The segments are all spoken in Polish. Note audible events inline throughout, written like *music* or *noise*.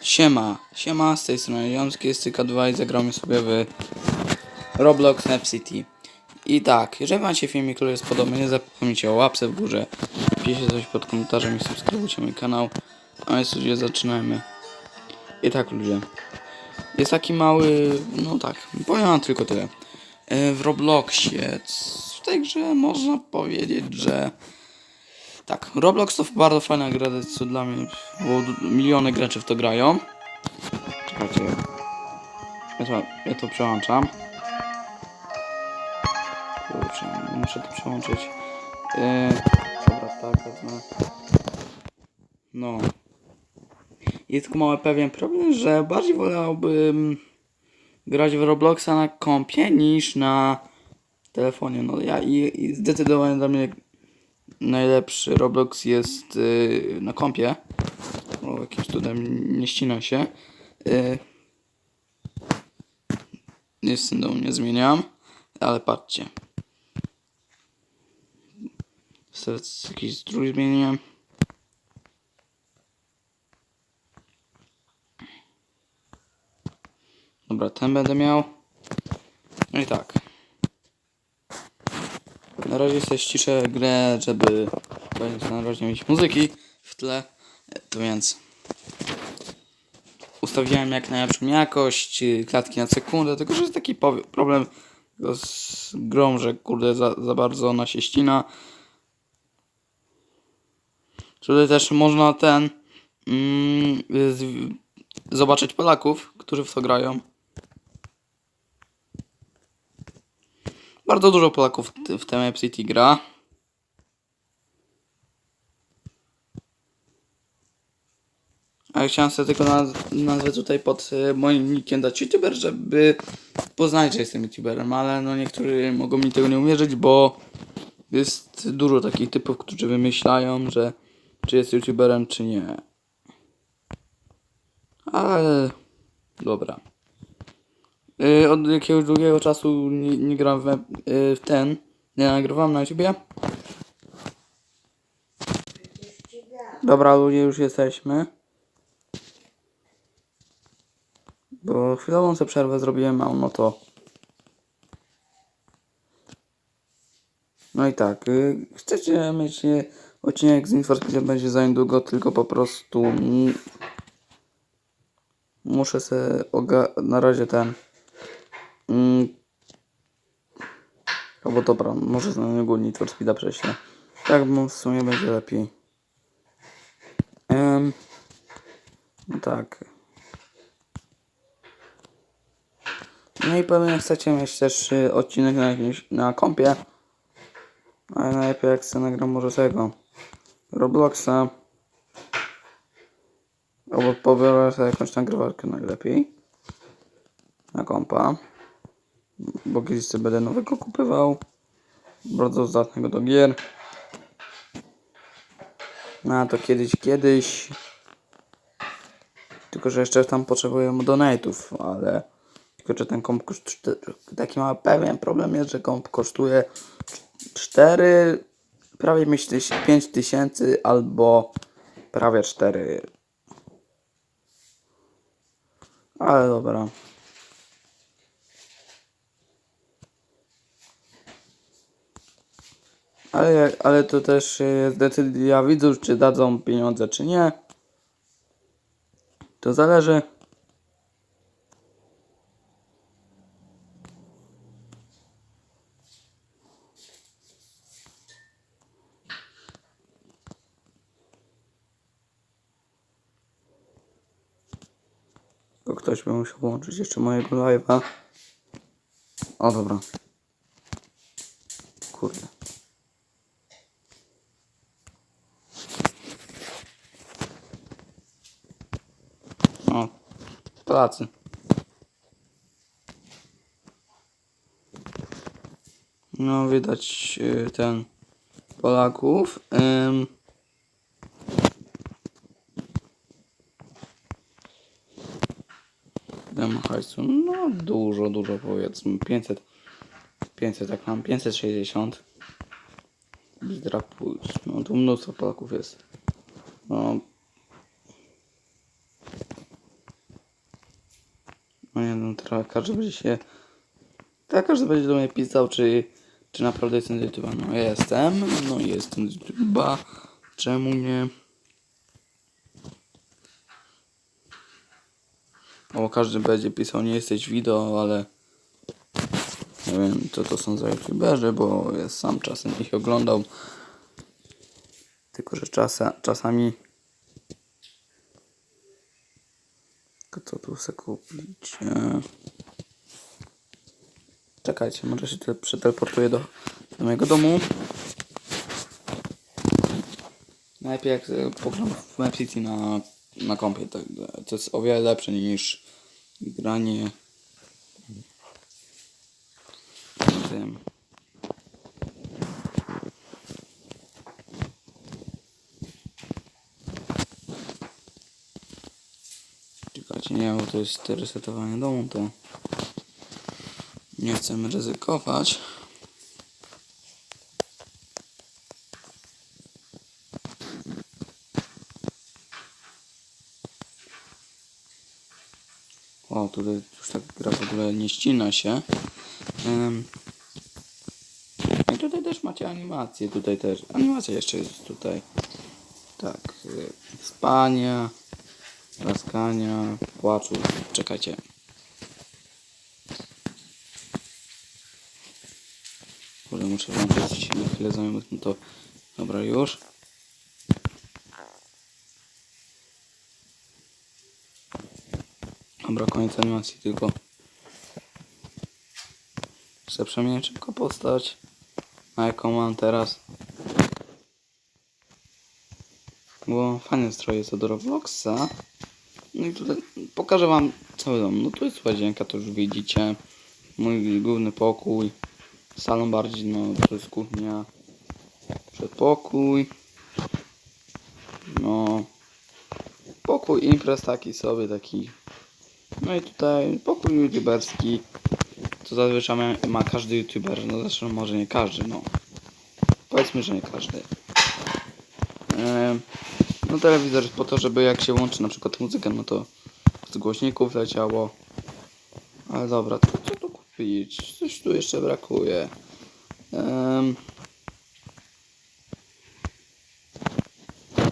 Siema, siema, z tej strony Jomski jest tylko 2 i zagramy sobie w Roblox Nep City. I tak, jeżeli się filmik, który jest podobny, nie zapomnijcie o łapce w górze, piszcie coś pod komentarzem i subskrybujcie mój kanał. A my sobie zaczynamy. I tak ludzie, jest taki mały, no tak, powiem wam tylko tyle. E, W Robloxie, w tej grze można powiedzieć, że tak, Roblox to bardzo fajna gra, co dla mnie, bo miliony graczy w to grają. Czekajcie, ja to, ja to przełączam. Kurczę, muszę to przełączyć. Yy, dobra, tak, wezmę. No. Jest tylko mały pewien problem, że bardziej wolałbym grać w Robloxa na kompie niż na telefonie. No ja i, i zdecydowanie dla mnie najlepszy Roblox jest y, na kompie. O, jakiś tutaj nie ścina się. Y, nic do nie zmieniam, ale patrzcie. Sobie jakiś strój zmieniłem. Dobra, ten będę miał. No i tak. Na razie sobie ściszę grę, żeby na razie mieć muzyki w tle. To więc ustawiłem jak najlepszą jakość, klatki na sekundę, tylko że jest taki problem z grą, że kurde za, za bardzo ona się ścina. Tutaj też można ten mm, z, zobaczyć Polaków, którzy w to grają. Bardzo dużo Polaków w tym App City gra. A chciałem sobie tylko naz- nazwę tutaj pod e, moim nickiem dać youtuber, żeby poznać, że jestem youtuberem, ale no niektórzy mogą mi tego nie uwierzyć, bo jest dużo takich typów, którzy wymyślają, że czy jest youtuberem, czy nie. Ale dobra. Y, od jakiegoś długiego czasu nie, nie gram w, y, w ten. Nie nagrywam na YouTubie. Dobra, ludzie, już jesteśmy. Bo chwilową sobie przerwę zrobiłem, a no to. No i tak, y, chcecie mieć odcinek z informacji, będzie za niedługo, tylko po prostu muszę oga- na razie ten mm, albo dobra, może na niego Need for Speeda prześlę. Tak, bo w sumie będzie lepiej. Em, no tak. No i pewnie chcecie mieć też y, odcinek na, jakimś, na kompie. Ale najlepiej jak sobie nagram może tego. Robloxa. Albo pobiorę sobie jakąś nagrywarkę najlepiej. Na kompa. Bo kiedyś sobie będę nowego kupywał. Bardzo zdatnego do gier. No to kiedyś, kiedyś. Tylko, że jeszcze tam potrzebuję donate'ów, ale tylko, że ten komp kosztuje, taki mały pewien problem jest, że komp kosztuje 4, prawie 5 tysięcy albo prawie 4. Ale dobra. Ale, ale to też jest decyzja widzów, czy dadzą pieniądze, czy nie. To zależy. To ktoś by musiał włączyć jeszcze mojego live'a. O dobra. Kurde. O, Polacy. No, widać y, ten Polaków. Ym. Hajsu. No, dużo, dużo powiedzmy. 500. 500, tak mam. 560. Bzdra puls. No, tu mnóstwo Polaków jest. No. Teraz każdy będzie się... Tak, każdy będzie do mnie pisał, czy, czy naprawdę jestem z YouTube'a. No jestem, no jestem z YouTube'a. Czemu nie? O, każdy będzie pisał, nie jesteś wideo, ale... Nie wiem, co to są za YouTuberzy, bo ja sam czasem ich oglądał. Tylko, że czasa, czasami... Tylko co tu chcę kupić? Czekajcie, może się te przeteleportuję do, do mojego domu. Najpierw jak e, pogram w Map City na, na kompie, to, to jest o wiele lepsze niż granie. Czekajcie, nie, bo to jest resetowanie domu, to nie chcemy ryzykować. O, tutaj już tak gra w ogóle nie ścina się. I tutaj też macie animację, tutaj też. Animacja jeszcze jest tutaj. Tak, y, spania, laskania, płaczu. Czekajcie. Kurde, muszę włączyć na chwilę znajomych, no to dobra już. Dobra, koniec animacji tylko. Chcę przemienić szybko postać. A jaką mam teraz? Bo fajne stroje co do Robloxa. No i tutaj pokażę wam cały dom. No tu jest łazienka, to już widzicie. Mój główny pokój. Salon bardziej, no to jest kuchnia. Przedpokój. No. Pokój imprez taki sobie, taki. No i tutaj pokój youtuberski. To zazwyczaj ma, ma każdy youtuber. No zresztą może nie każdy, no. Powiedzmy, że nie każdy. No telewizor jest po to, żeby jak się łączy na przykład muzykę, no to z głośników leciało. Ale dobra, to co tu kupić? Coś tu jeszcze brakuje. Em,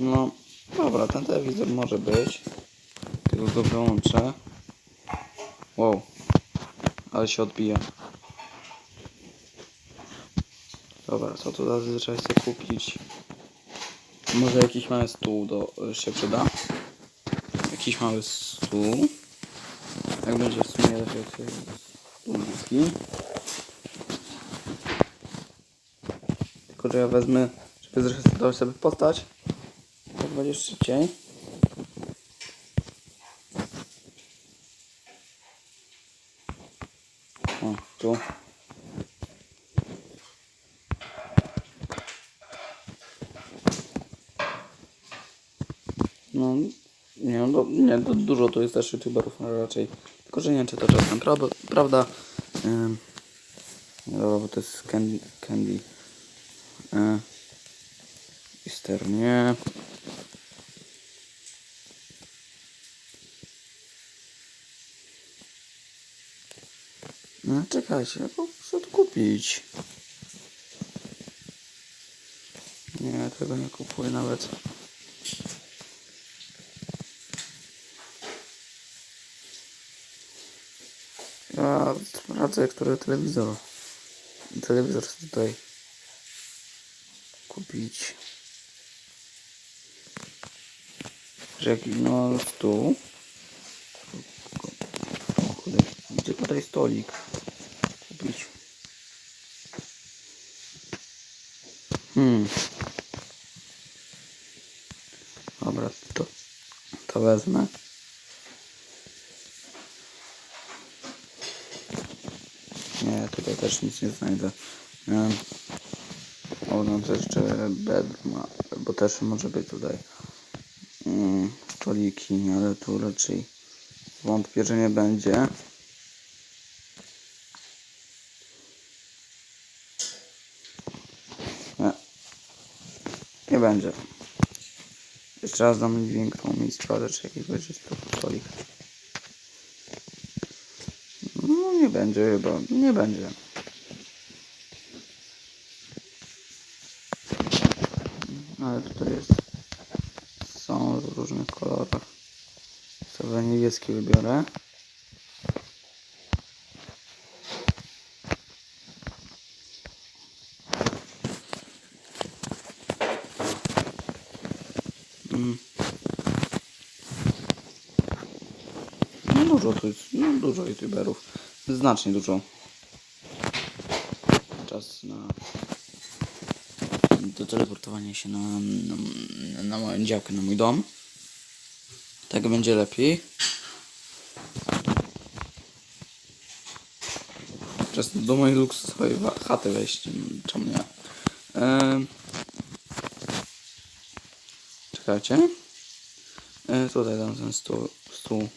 no, dobra, ten telewizor może być. Tylko go wyłączę. Wow, ale się odbija. Dobra, co tu zazwyczaj chcę kupić? Może jakiś mały stół do, się przyda. Jakiś mały stół. Jak będzie w sumie lepiej stóliki. Tylko, że ja wezmę, żeby zresetować sobie postać. Tak będzie szybciej. O, tu. No, nie, no, to- dużo to jest też youtuberów no, raczej. Tylko, że nie wiem, czy to czasem prawda. prawda. Dobra, bo to jest Candy. candy. Yy, Easter nie. No czekajcie, bo co tu kupić? Nie, tego nie kupuję nawet. Ja sprawdzę, który telewizor. Telewizor tutaj kupić. Że jaki, no tu. Gdzie tutaj stolik kupić? Hmm. Dobra, to, to wezmę. Nie, tutaj też nic nie znajdę. Um, o, no to jeszcze bedroom, bo też może być tutaj um, stoliki, ale tu raczej wątpię, że nie będzie. Nie, nie będzie. Jeszcze raz dam większą mi sprawdzę, czy jakiś będzie to stolik. No nie będzie chyba, nie będzie. Ale tutaj jest. Są w różnych kolorach. Sobie niebieski wybiorę. Mm. No dużo tu jest, no dużo youtuberów. Znacznie dużo. Czas na do teleportowania się na, na, na moją działkę, na mój dom. Tak będzie lepiej. Czas do mojej luksusowej chaty wejść. Czemu nie? Ehm. Czekajcie. E, tutaj dam ten stół. stół.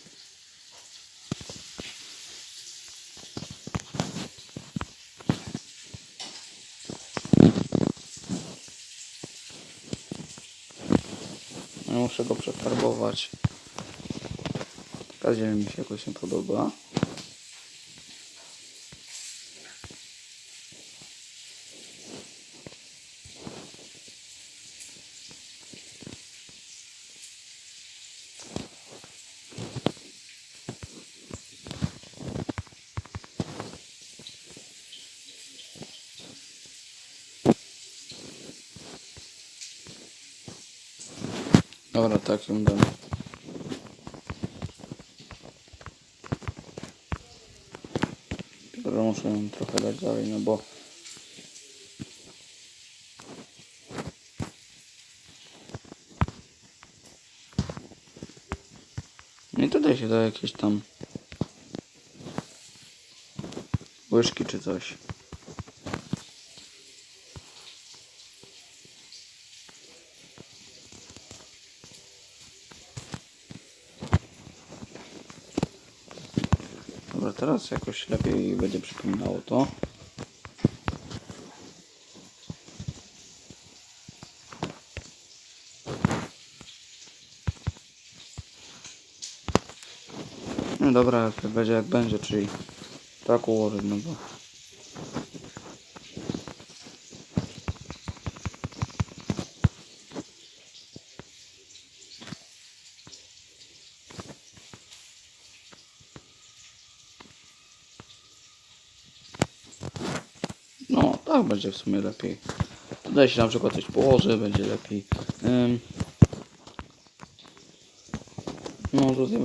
Ja muszę go przefarbować. Taka ziemia mi się jakoś nie podoba. Dobra, tak ją dam. Dobra, muszę ją trochę dać dalej, no bo... No i tutaj się da jakieś tam... Łyżki czy coś. Dobra, teraz jakoś lepiej będzie przypominało to. No dobra, jak będzie jak będzie, czyli tak ułożyć, no bo... No, tak będzie w sumie lepiej. Tutaj się na przykład coś położy, będzie lepiej. Ym. No tutaj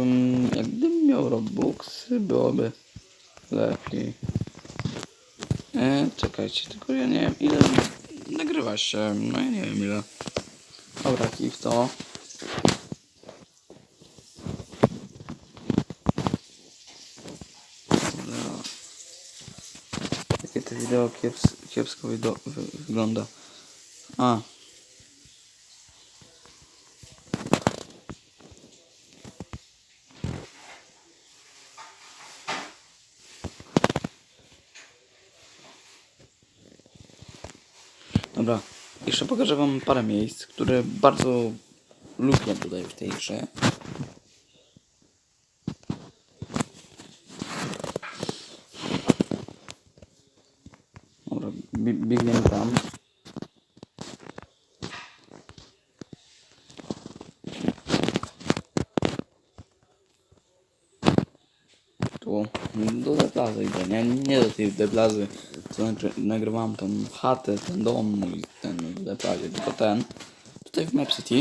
jak gdybym miał Robuxy, byłoby lepiej. E, czekajcie, tylko ja nie wiem ile nagrywa się, no ja nie wiem ile. Dobra, kij w to. To wideo kieps, kiepsko wido, wy, wygląda. A. Dobra, jeszcze pokażę wam parę miejsc, które bardzo lubię tutaj w tej grze. Dobra, bie- biegniemy tam. Tu, do tej plazy idę, nie, nie do tej deplazy, co nagry nagrywałam tą chatę, ten dom mój, ten deplazie, tylko ten. Tutaj w Map City.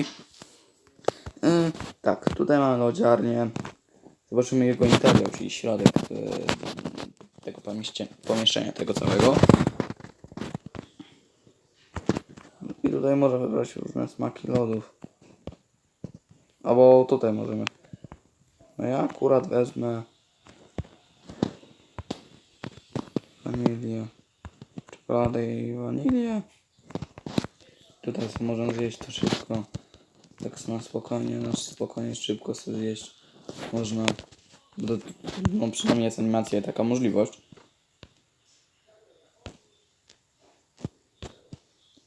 Yy, tak, tutaj mamy lodziarnię. Zobaczymy jego interior, czyli środek yy, tego pomieście- pomieszczenia, tego całego. I tutaj możemy wybrać różne smaki lodów. Albo tutaj możemy. No ja akurat wezmę wanilię, czekoladę i wanilię. Tutaj możemy zjeść to wszystko. Tak na spokojnie, na spokojnie, szybko sobie zjeść. Można. Do, no przynajmniej jest animacja taka możliwość.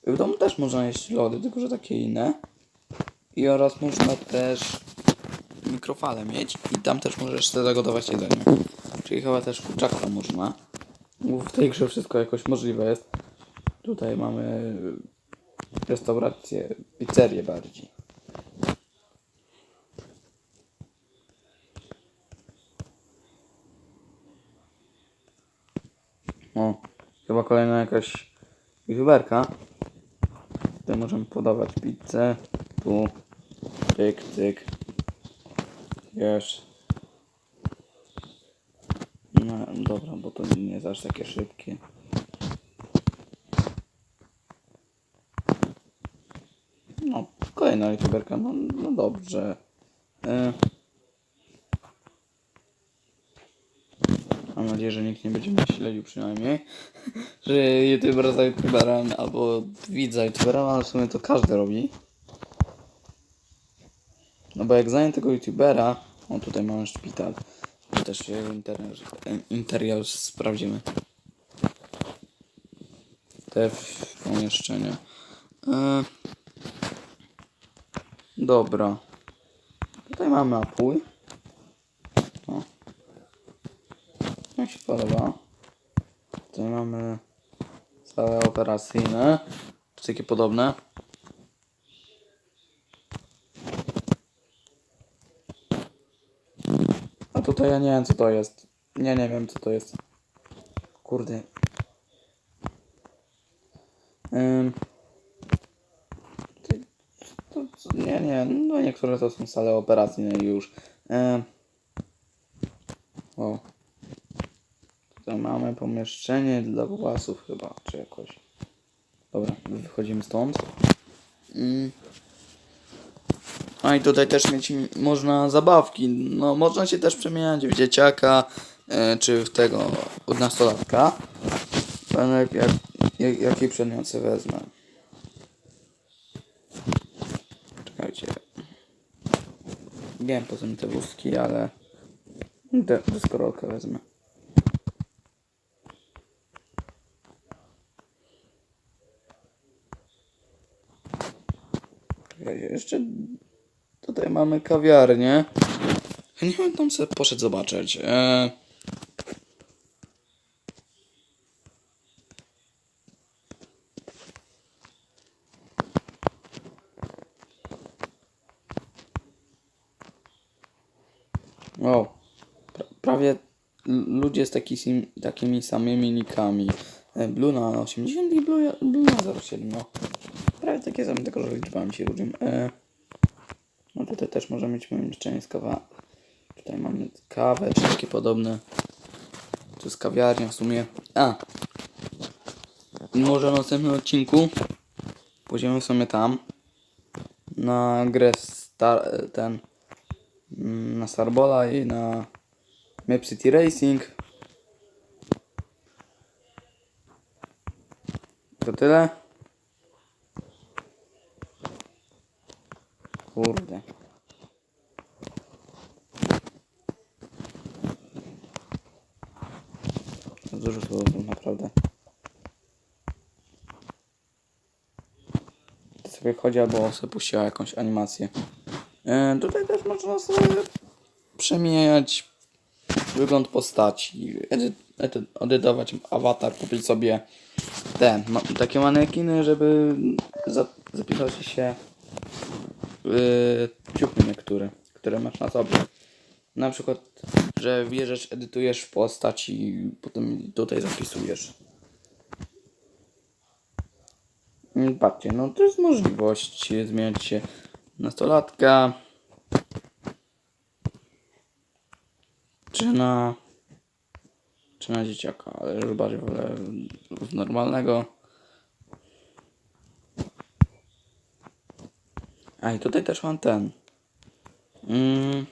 W domu też można jeść lody, tylko że takie inne. I oraz można też mikrofalę mieć i tam też możesz sobie zagotować jedzenie. Czyli chyba też kurczaka można. W tej grze wszystko jakoś możliwe jest. Tutaj mamy restaurację, pizzerię bardziej. O, chyba kolejna jakaś youtuberka. Tutaj możemy podawać pizzę. Tu, tyk, tyk. Wiesz. No dobra, bo to nie jest aż takie szybkie. No, kolejna youtuberka, no, no dobrze. E... Mam nadzieję, że nikt nie będzie mnie śledził przynajmniej. *laughs* że youtuber za youtuberem albo widz za youtuberem, ale w sumie to każdy robi. No bo jak znajdę tego youtubera, o tutaj mamy szpital, też jego interior, interior sprawdzimy. Te pomieszczenia. E, dobra. Tutaj mamy napój. O. Jak się podoba. Tutaj mamy sale operacyjne. Czy takie podobne. A tutaj ja nie wiem co to jest. Nie, nie wiem co to jest. Kurde. Ym. Ty- To, co- nie, nie, no niektóre to są sale operacyjne już. Ym. O. Tutaj mamy pomieszczenie dla własów chyba, czy jakoś. Dobra, wychodzimy stąd. Mm. A i tutaj też mieć można zabawki. No, można się też przemieniać w dzieciaka, e, czy w tego od nastolatka. Jak, jak, jak, jaki przedmiot sobie wezmę? Czekajcie. Wiem po co mi te wózki, ale de- deskorolkę wezmę. Czekajcie, jeszcze Tutaj mamy kawiarnię. Nie bym tam sobie poszedł zobaczyć. Eee... O, pra prawie ludzie z taki takimi samymi nikami. E, Blue na 80 i Blue, na 07, no. Prawie takie same, tylko że liczbami się różnią. E, też możemy mieć pomieszczenie z kawa. Tutaj mamy kawę, czy takie podobne. Tu jest kawiarnia w sumie. A! Może w następnym odcinku pójdziemy w sumie tam. Na grę star, ten mm, na Starbola i na Map City Racing. To tyle. Kurde. To Dużo słów, naprawdę. To sobie chodzi albo sobie puściła jakąś animację. E, tutaj też można sobie przemieniać wygląd postaci, edy, edy, edytować awatar, kupić sobie te ma, takie manekiny, żeby za, zapisać się yy, ciuchy niektóre, które masz na sobie. Na przykład, że bierzesz, edytujesz postać i potem tutaj zapisujesz. Mm, Patrzcie, no to jest możliwość zmieniać się nastolatka. Czy na... Czy na dzieciaka, ale już bardziej wolę normalnego. A i tutaj też mam ten. Mm,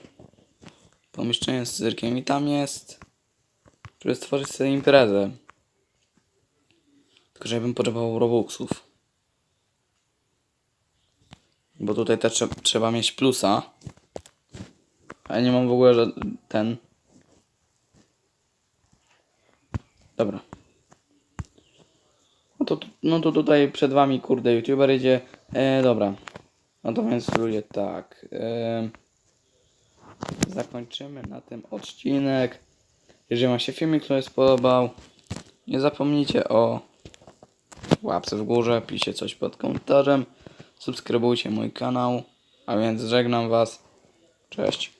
pomieszczenie z cyrkiem i tam jest. Żeby stworzyć sobie imprezę. Tylko, że bym potrzebował Robuxów. Bo tutaj też trze- trzeba mieć plusa. A ja nie mam w ogóle że ten. Dobra. No to, no to tutaj przed wami kurde youtuber idzie. E, dobra. No to więc ludzie tak. E, zakończymy na tym odcinek. Jeżeli Wam się filmik, który spodobał, nie zapomnijcie o łapce w górze, piszcie coś pod komentarzem, subskrybujcie mój kanał, a więc żegnam Was. Cześć.